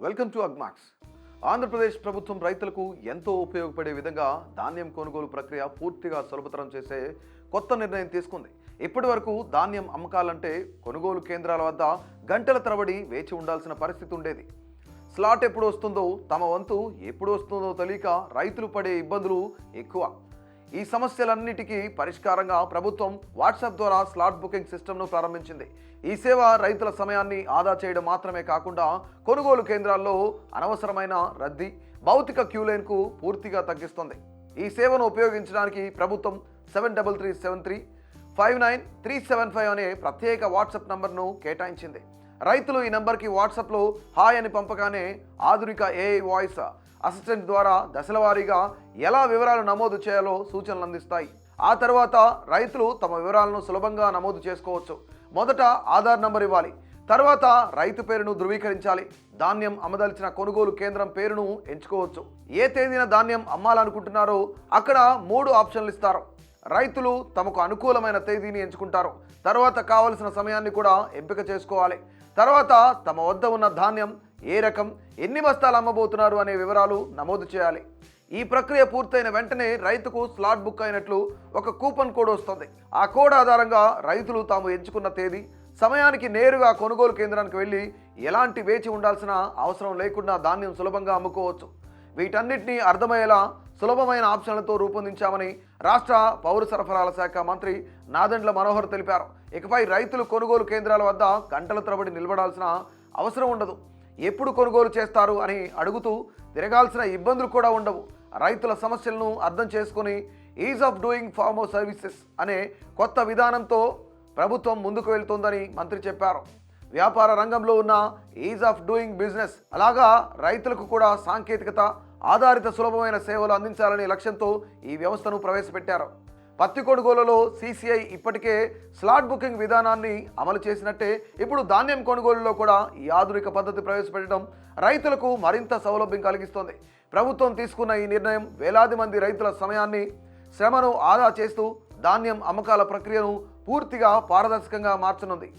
Welcome to Agmax. Andhra Pradesh ప్రభుత్వం రైతులకు ఎంతో ఉపయోగపడే విధంగా ధాన్యం కొనుగోలు ప్రక్రియ పూర్తిగా సులభతరం చేసే కొత్త నిర్ణయం తీసుకుంది. ఇప్పటి వరకు ధాన్యం అమ్మకాలంటే కొనుగోలు కేంద్రాల వద్ద గంటల తరబడి వేచి ఉండాల్సిన పరిస్థితి ఉండేది. స్లాట్ ఎప్పుడు వస్తుందో తమ వంతు ఎప్పుడు వస్తుందో తెలియక రైతులు పడే ఇబ్బందులు ఎక్కువ. ఈ సమస్యలన్నిటికీ పరిష్కారంగా ప్రభుత్వం వాట్సాప్ ద్వారా స్లాట్ బుకింగ్ సిస్టమ్ను ప్రారంభించింది. ఈ సేవ రైతుల సమయాన్ని ఆదా చేయడం మాత్రమే కాకుండా కొనుగోలు కేంద్రాల్లో అనవసరమైన రద్దీ భౌతిక క్యూ లైన్కు పూర్తిగా తగ్గిస్తుంది. ఈ సేవను ఉపయోగించడానికి ప్రభుత్వం seven double three seven three five nine three seven five అనే ప్రత్యేక వాట్సాప్ నంబర్ను కేటాయించింది. రైతులు ఈ నెంబర్కి వాట్సాప్లో హాయ్ అని పంపగానే ఆధునిక ఏఐ వాయిస్ అసిస్టెంట్ ద్వారా దశల వారీగా ఎలా వివరాలు నమోదు చేయాలో సూచనలు అందిస్తాయి. ఆ తర్వాత రైతులు తమ వివరాలను సులభంగా నమోదు చేసుకోవచ్చు. మొదట ఆధార్ నంబర్ ఇవ్వాలి. తర్వాత రైతు పేరును ధృవీకరించాలి. ధాన్యం అమ్మదలిచిన కొనుగోలు కేంద్రం పేరును ఎంచుకోవచ్చు. ఏ తేదీన ధాన్యం అమ్మాలనుకుంటున్నారో అక్కడ మూడు ఆప్షన్లు ఇస్తారు. రైతులు తమకు అనుకూలమైన తేదీని ఎంచుకుంటారు. తర్వాత కావలసిన సమయాన్ని కూడా ఎంపిక చేసుకోవాలి. తర్వాత తమ వద్ద ఉన్న ధాన్యం ఏ రకం ఎన్ని బస్తాలు అమ్మబోతున్నారు అనే వివరాలు నమోదు చేయాలి. ఈ ప్రక్రియ పూర్తయిన వెంటనే రైతుకు స్లాట్ బుక్ అయినట్లు ఒక కూపన్ కోడ్ వస్తుంది. ఆ కోడ్ ఆధారంగా రైతులు తాము ఎంచుకున్న తేదీ సమయానికి నేరుగా కొనుగోలు కేంద్రానికి వెళ్ళి ఎలాంటి వేచి ఉండాల్సిన అవసరం లేకుండా ధాన్యం సులభంగా అమ్ముకోవచ్చు. వీటన్నిటిని అర్థమయ్యేలా సులభమైన ఆప్షన్లతో రూపొందించామని రాష్ట్ర పౌర సరఫరాల శాఖ మంత్రి నాదెండ్ల మనోహర్ తెలిపారు. ఇకపై రైతులు కొనుగోలు కేంద్రాల వద్ద గంటల తరబడి నిలబడాల్సిన అవసరం ఉండదు. ఎప్పుడు కొనుగోలు చేస్తారు అని అడుగుతూ తిరగాల్సిన ఇబ్బందులు కూడా ఉండవు. రైతుల సమస్యలను అర్థం చేసుకుని ఈజ్ ఆఫ్ డూయింగ్ ఫార్మో సర్వీసెస్ అనే కొత్త విధానంతో ప్రభుత్వం ముందుకు వెళ్తోందని మంత్రి చెప్పారు. వ్యాపార రంగంలో ఉన్న ఈజ్ ఆఫ్ డూయింగ్ బిజినెస్ అలాగా రైతులకు కూడా సాంకేతికత ఆధారిత సులభమైన సేవలు అందించాలనే లక్ష్యంతో ఈ వ్యవస్థను ప్రవేశపెట్టారు. పత్తి కొనుగోలులో సీసీఐ ఇప్పటికే స్లాట్ బుకింగ్ విధానాన్ని అమలు చేసినట్టే ఇప్పుడు ధాన్యం కొనుగోలులో కూడా ఈ ఆధునిక పద్ధతి ప్రవేశపెట్టడం రైతులకు మరింత సౌలభ్యం కలిగిస్తోంది. ప్రభుత్వం తీసుకున్న ఈ నిర్ణయం వేలాది మంది రైతుల సమయాన్ని శ్రమను ఆదా చేస్తూ ధాన్యం అమ్మకాల ప్రక్రియను పూర్తిగా పారదర్శకంగా మార్చనుంది.